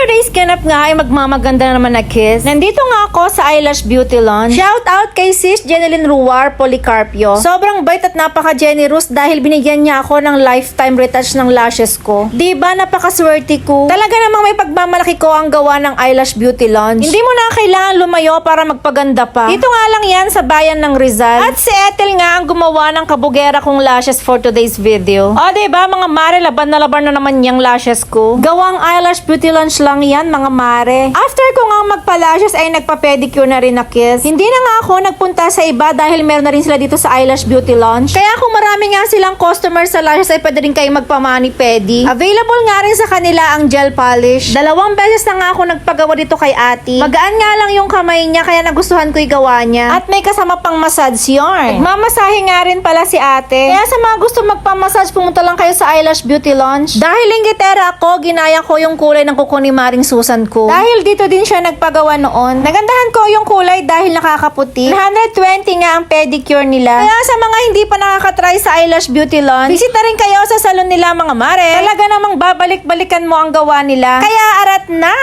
today's ganap nga ay magmamaganda na naman na kiss. Nandito nga ako sa Eyelash Beauty Launch. Shout out kay sis Jeneline Ruar Policarpio. Sobrang bait at napaka-generous dahil binigyan niya ako ng lifetime retouch ng lashes ko. Ba napakaswerte ko? Talaga namang may pagmamalaki ko ang gawa ng Eyelash Beauty Launch. Hindi mo na kailangan lumayo para magpaganda pa. Ito nga lang yan sa bayan ng Rizal. At si Ethel nga ang gumawa ng kabugera kong lashes for today's video. O, di ba mga mare, laban na laban na naman yung lashes ko. Gawang eyelash beauty launch lang yan, mga mare. After ko nga magpa-lashes ay nagpa-pedicure na rin na kiss. Hindi na nga ako nagpunta sa iba dahil meron na rin sila dito sa eyelash beauty launch. Kaya kung marami nga silang customer sa lashes ay pwede rin kayo magpa-mani pedi. Available nga rin sa kanila ang gel polish. Dalawang beses na nga ako nagpagawa dito kay ate. Magaan nga lang yung kamay niya kaya nagustuhan ko igawa niya. At may kasama pang massage yarn. Nagmamasahe nga rin pala si ate. Kaya sa mga gusto magpamassage, pumunta lang kayo sa Eyelash Beauty Launch. Dahil linggitera ako, ginaya ko yung kulay ng kuko ni Maring Susan ko. Dahil dito din siya nagpagawa noon. Nagandahan ko yung kulay dahil nakakaputi. 120 nga ang pedicure nila. Kaya sa mga hindi pa nakakatry sa Eyelash Beauty Launch, bisita rin kayo sa salon nila mga mare. Talaga namang babalik-balikan mo ang gawa nila. Kaya arat na!